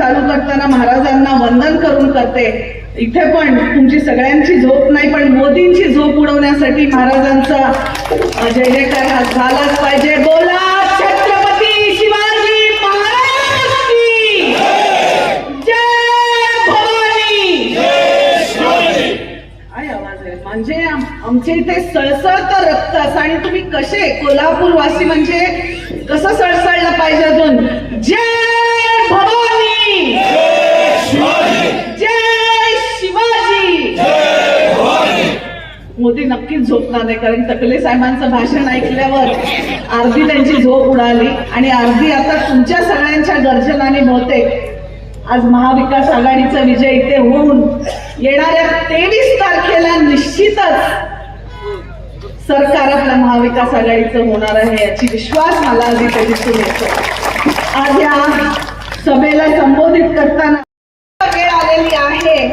चालू करताना महाराजांना वंदन करून करते. इथे पण तुमची सगळ्यांची झोप नाही पण मोदींची झोप उडवण्यासाठी महाराजांचा जय जयकार हा झालाच पाहिजे. बोला छत्रपती शिवाजी महाराज की जय भवानी. काय आवाज आहे? म्हणजे आमच्या इथे सळसळत रक्त असं. आणि तुम्ही कसे? कोल्हापूर वासी म्हणजे कसं सळसळलं पाहिजे अजून? जय भवानी. मोदी नक्कीच झोपणार नाही कारण तकले साहेबांचं भाषण ऐकल्यावर अर्धी त्यांची झोप उडाली आणि अर्धी आता तुमच्या सगळ्यांच्या गर्जनाने बहुतेक आज महाविकास आघाडीचा विजय इथे होऊन येणाऱ्या तेवीस तारखेला निश्चितच सरकार आपल्या महाविकास आघाडीचं होणार आहे याची विश्वास मला आधी इथे दिसून येतो आज या सभेला संबोधित करताना वेळ आलेली आहे.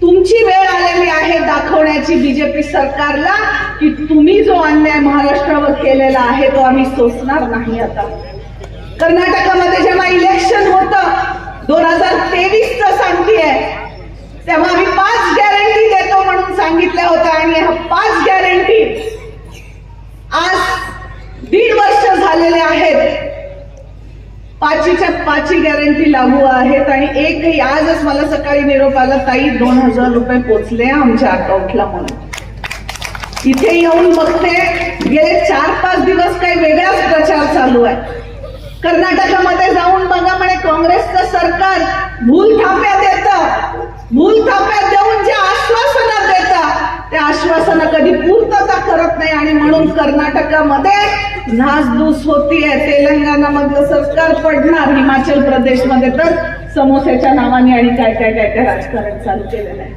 तुमची वेळ आलेली आहे दाखवण्याची बीजेपी सरकारला की तुम्ही जो अन्याय महाराष्ट्रावर केलेला आहे तो आम्ही सोसणार नाही आता. कर्नाटकामध्ये जेव्हा इलेक्शन होत दोन हजार तेवीस सांगतीये तेव्हा आम्ही पाच गॅरंटी देतो म्हणून सांगितल्या होत्या आणि ह्या पाच गॅरंटी आज दीड वर्ष झालेले आहेत. पाचीच्या पाची गॅरंटी लागू आहेत आणि एकही आजच मला सकाळी निरोप आला ताई दोन हजार रुपये पोचले आमच्या अकाउंटला म्हणून. इथे येऊन बघते गेले चार पाच दिवस काही वेगळाच प्रचार चालू आहे. कर्नाटकामध्ये जाऊन बघा म्हणे काँग्रेसचं सरकार भूल थाप्यात देतं भूल थाप्यात देऊन जे त्या आश्वासनं कधी पूर्तता करत नाही आणि म्हणून कर्नाटकामध्ये नासधूस होतीये. तेलंगणामधलं सरकार पडणार हिमाचल प्रदेशमध्ये. तर समोस्याच्या नावाने आणि काय काय काय काय राजकारण चालू केलेलं आहे.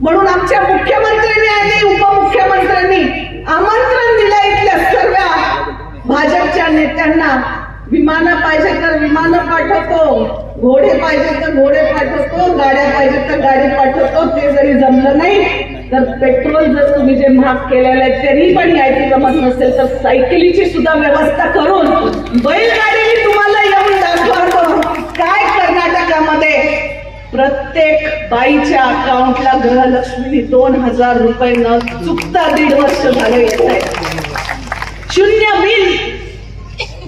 म्हणून आमच्या मुख्यमंत्र्यांनी आणि उपमुख्यमंत्र्यांनी आमंत्रण दिलं इथल्या सर्व भाजपच्या नेत्यांना. विमानं पाहिजे तर विमानं पाठवतो घोडे पाहिजे तर घोडे पाठवतो गाड्या पाहिजे तर गाडी पाठवतो ते जरी जमलं नाही तर पेट्रोल जर तुम्ही जे महाग केलेलं आहे तरी पण यायची जमत नसेल तर सायकलीची सुद्धा व्यवस्था करून बैलगाडीने तुम्हाला येऊन दाखवतो. काय कर्नाटकामध्ये? प्रत्येक बाईच्या अकाउंटला गृहलक्ष्मी दोन हजार रुपये न चुकता दीड वर्ष झालं येत आहे शून्य बिल.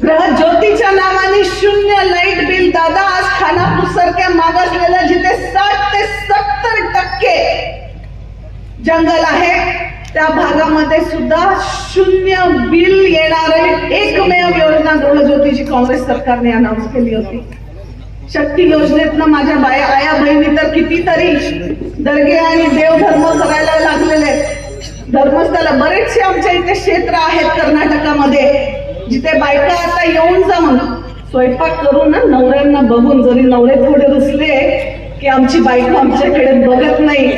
ग्रह ज्योतीच्या नावाने शून्य लाइट बिल. दादा आज खानापूर सारख्या मागासलेल्या जिथे साठ ते सत्तर टक्के जंगल आहे. त्या भागामध्ये सुद्धा शून्य बिल येणार एकमेव योजना गृहज्योतीची काँग्रेस सरकारने अनाऊन्स केली होती. शक्ती योजनेतनं माझ्या बाया आया बहिणी तर कितीतरी दर्गे आणि देवधर्म करायला लागलेले आहेत. बरेचसे आमच्या इथे क्षेत्र आहेत कर्नाटकामध्ये जिथे बायका आता येऊन जाऊन स्वयंपाक करून ना नवऱ्यांना बघून जरी नवरे थोडे रुसले की आमची बायको आमच्याकडे बघत नाही.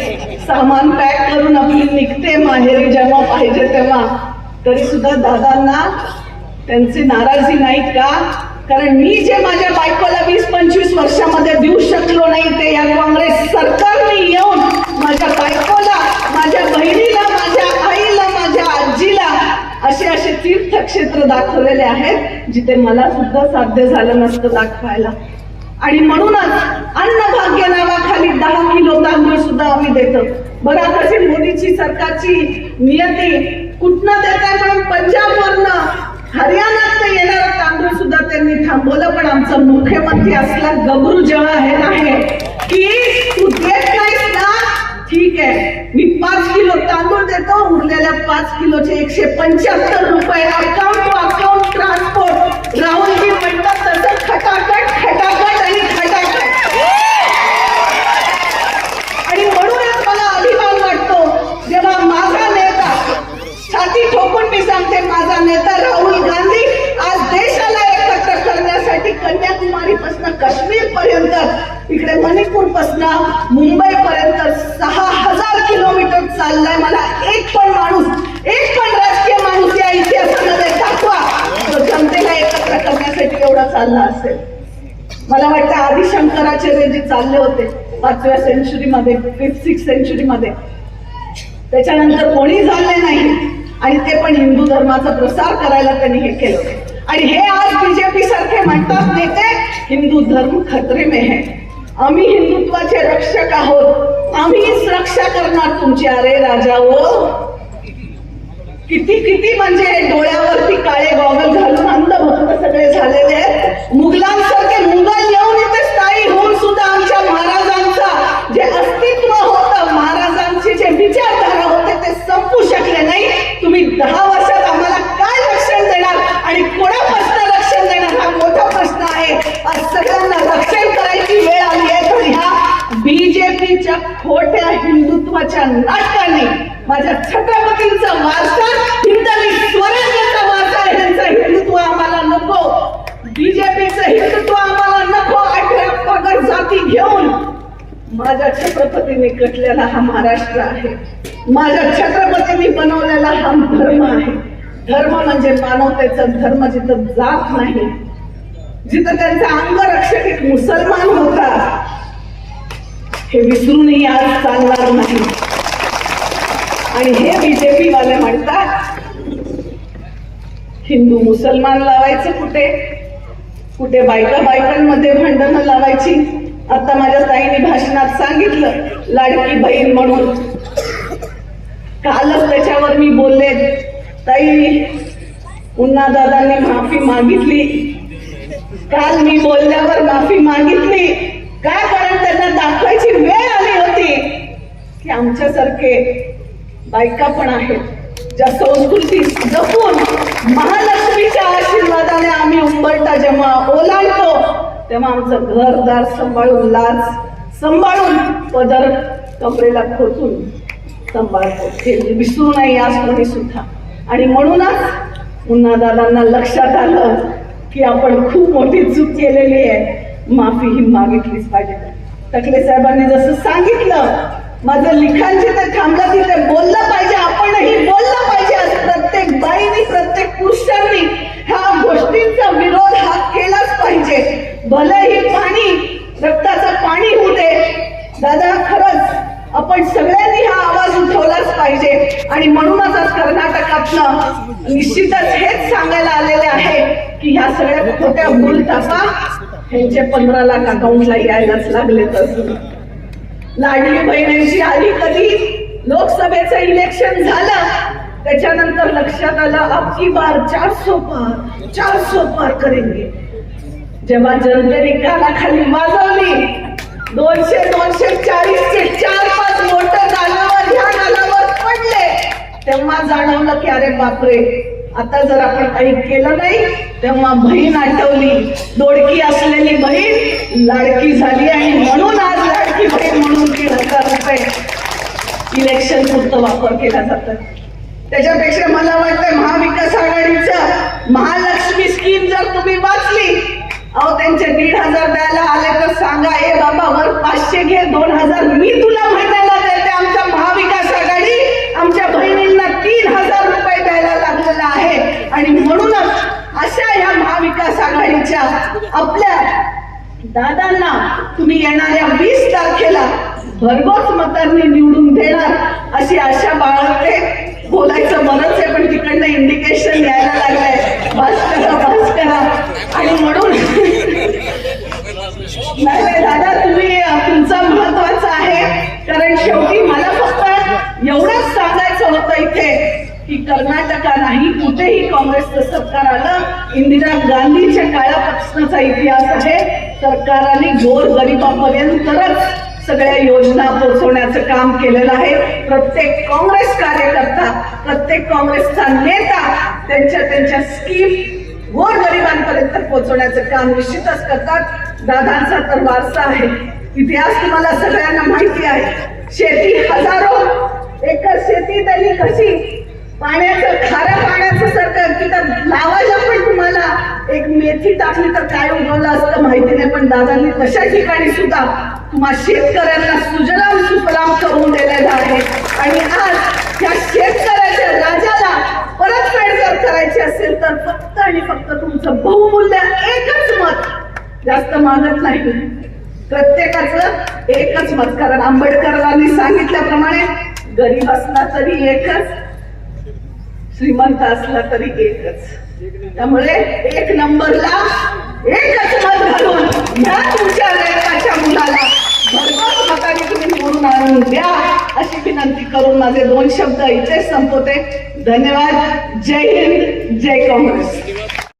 सामान पॅक करून आपली निघते माहेरी जेव्हा पाहिजे तेव्हा. तरी सुद्धा दादांना त्यांची नाराजी नाही का? कारण मी जे माझ्या बायकोला वीस पंचवीस वर्षामध्ये देऊ शकलो नाही ते या काँग्रेस सरकारने येऊन माझ्या बायकोला माझ्या बहिणीला माझ्या आईला माझ्या आजीला असे असे तीर्थक्षेत्र दाखवलेले आहेत जिथे मला सुद्धा साध्य झालं नसतं दाखवायला. आणि म्हणूनच किलो तांदूळ सुद्धा आम्ही देतो. बघा कशी मोदीची सरकारची नियती कुठनं देत आहे? म्हणून पंजाबवरनं हरियाणात येणारा तांदूळ सुद्धा त्यांनी थांबवलं पण आमचं मुख्यमंत्री असला गबरू जेव्हा हे आहे की तू देत नाहीस ना? ठीक आहे. मी पाच किलो तांदूळ देतो उरलेल्या पाच किलोचे एकशे पंच्याहत्तर रुपये account to account transport Rahul ji म्हणतात तसं खटाखट खटाखट आणि खटाखट आणि म्हणूनच मला अभिमान वाटतो जेव्हा माझा नेता छाती ठोकून मी सांगते माझा नेता राहुल गांधी आज देशाला एकत्र करण्यासाठी कन्याकुमारी पासून काश्मीर पर्यंत इकडे मणिपूर पासन मुंबई पर्यंत सहा हजार किलोमीटर चाललाय मला एक पण माणूस एक पण राजकीय माणूस या इतिहासामध्ये दाखवा. जनतेला एकत्र करण्यासाठी एवढा चालला असेल. मला वाटतं आधी शंकराचार्य जे चालले होते पाचव्या सेंचुरीमध्ये फिफ्थ सिक्स सेंचुरीमध्ये त्याच्यानंतर कोणी झाले नाही. आणि ते पण हिंदू धर्माचा प्रसार करायला त्यांनी हे केलं. आणि हे आज बीजेपी सारखे म्हणतात नेते हिंदू धर्म खतरे में है. आम्ही हिंदुत्वाचे रक्षक आहोत. आम्हीच रक्षा करणार तुमची. अरे राजा ओ किती किती म्हणजे डोळ्यावरती काळे गॉगल घालून अंध भक्त सगळे झालेले आहेत. मुघलांसारखे मुघल येऊन इथे स्थायी होऊन सुद्धा आमच्या महाराजांचा जे अस्तित्व होतं महाराजांची जे विचारधारा होते ते संपू शकले नाही. तुम्ही दहा वर्षात माझ्या छत्रपतीने कटलेला हा महाराष्ट्र आहे. माझ्या छत्रपतीने बनवलेला हा धर्म आहे. धर्म म्हणजे मानवतेचा धर्म जिथं जात नाही जिथं त्यांचा अंगरक्षक एक मुसलमान होता. हे विसरूनही आज चालणार नाही. आणि हे बीजेपी वाले म्हणतात हिंदू मुसलमान लावायचे कुठे? कुठे बायका बायकांमध्ये भांडणं लावायची? आता माझ्या ताईने भाषणात सांगितलं लाडकी बहीण म्हणून. कालच त्याच्यावर मी बोलले. ताई पुन्हा दादांनी माफी मागितली. काल मी बोलल्यावर माफी मागितली. काय कारण त्यांना दाखवायची वेळ आली होती? की आमच्यासारखे बायका पण आहेत. ज्या संस्कृती जपून महालक्ष्मीच्या आशीर्वादाने आम्ही उंबरटा जेव्हा ओलांडतो तेव्हा आमचं घरदार सांभाळून लाज सांभाळून पदर कपडेला खोचून सांभाळतो. हे विसरू नये आज कोणी सुद्धा. आणि म्हणूनच पुन्हा दादांना लक्षात आलं की आपण खूप मोठी चूक केलेली आहे. माफी ही मागितलीच पाहिजे. टकले साहेबांनी जसं सांगितलं माझं लिखाण जिथे थांबलं तिथे. बोललं पाहिजे आपणही बोललं बाईनी प्रत्येक पुरुषांनी ह्या गोष्टींचा विरोध हा केलाच पाहिजे. भलेही पाणी रक्ताचं पाणी होऊ दे दादा खरंच आपण सगळ्यांनी हा आवाज उठवलाच पाहिजे. आणि म्हणूनच आज कर्नाटकातनं निश्चितच हेच सांगायला आलेले आहे की ह्या सगळ्या खोट्या भूल थापा ह्यांचे पंधरा लाख अकाउंटला यायलाच लागले तर. लाडली बहिणींची आली कधी? लोकसभेचं इलेक्शन झालं. त्याच्यानंतर लक्षात आलं आपकी बार चार सो पार चार सो पार करेंगे. जेव्हा जनतेने कानाखाली वाजवली दोनशे दोनशे चाळीसचे चार पाच मोठ गालावर ह्या गालावर पडले. तेव्हा जाणवलं की अरे बापरे आता जर आपण काही केलं नाही तेव्हा बहीण आठवली. दोडकी असलेली बहीण लाडकी झाली आणि म्हणून आज लाडकी बहीण म्हणून तीन हजार रुपये. इलेक्शन पुरतं वापर केला जातो त्याच्यापेक्षा मला वाटतं महाविकास आघाडीचं महालक्ष्मी स्कीम जर तुम्ही वाचली अहो त्यांचे दीड हजार द्यायला आले तर सांगा ए बाबा वर पाचशे घे दोन हजार मी तुला महिन्याला देते आमच्या महाविकास आघाडी आमच्या बहिणींना तीन हजार रुपये द्यायला लागलेला आहे. आणि म्हणूनच अशा ह्या महाविकास आघाडीच्या आपल्या दादांना तुम्ही येणाऱ्या वीस तारखेला भरघोस मतांनी निवडून देणार अशी आशा बाळगते. बोलायचं बरंच आहे पण तिकडनं इंडिकेशन यायला लागलंय. बस करा बस करा. आणि म्हणून नाही दादा तुम्ही तुमचा महत्त्वाचा आहे. कारण शेवटी मला फक्त एवढंच सांगायचं होतं इथे की कर्नाटका नाही कुठेही काँग्रेसचं सरकार आलं इंदिरा गांधीच्या काळापासूनचा इतिहास आहे. सरकाराने गोर गरिबापर्यंतच सगळ्या योजना पोहोचवण्याचं काम केलेलं आहे. प्रत्येक काँग्रेस कार्यकर्ता प्रत्येक काँग्रेसचा नेता त्यांच्या त्यांच्या स्कीम गोर गरिबांपर्यंत पोहोचवण्याचं काम निश्चितच करतात. दादांचा तर वारसा आहे. इतिहास तुम्हाला सगळ्यांना माहिती आहे. शेती हजारो एकर शेती त्यांनी कशी पाण्याचं खाऱ्या पाण्याचं सरकार तिथं लावायला पण तुम्हाला एक मेथी टाकली तर काय उगवलं असतं माहिती नाही पण दादांनी तशा ठिकाणी सुद्धा तुम्हा शेतकऱ्यांना सुजलाम सुफलाम करून दिलेलं आहे. आणि आज या शेतकऱ्याच्या राजाला परतफेड जर करायची असेल तर फक्त आणि फक्त तुमचं बहुमूल्य एकच मत जास्त मागत नाही. प्रत्येकाचं एकच मत. कारण आंबेडकरांनी सांगितल्याप्रमाणे गरीब असला तरी एकच श्रीमंत असला तरी एकच. त्यामुळे एक नंबरला एकच मत घालून ह्या तुमच्या लेखाच्या मुलाला भरघोस मताने तुम्ही निवडून आणून द्या. अशी विनंती करून माझे दोन शब्द इथेच संपवते. धन्यवाद. जय हिंद. जय काँग्रेस.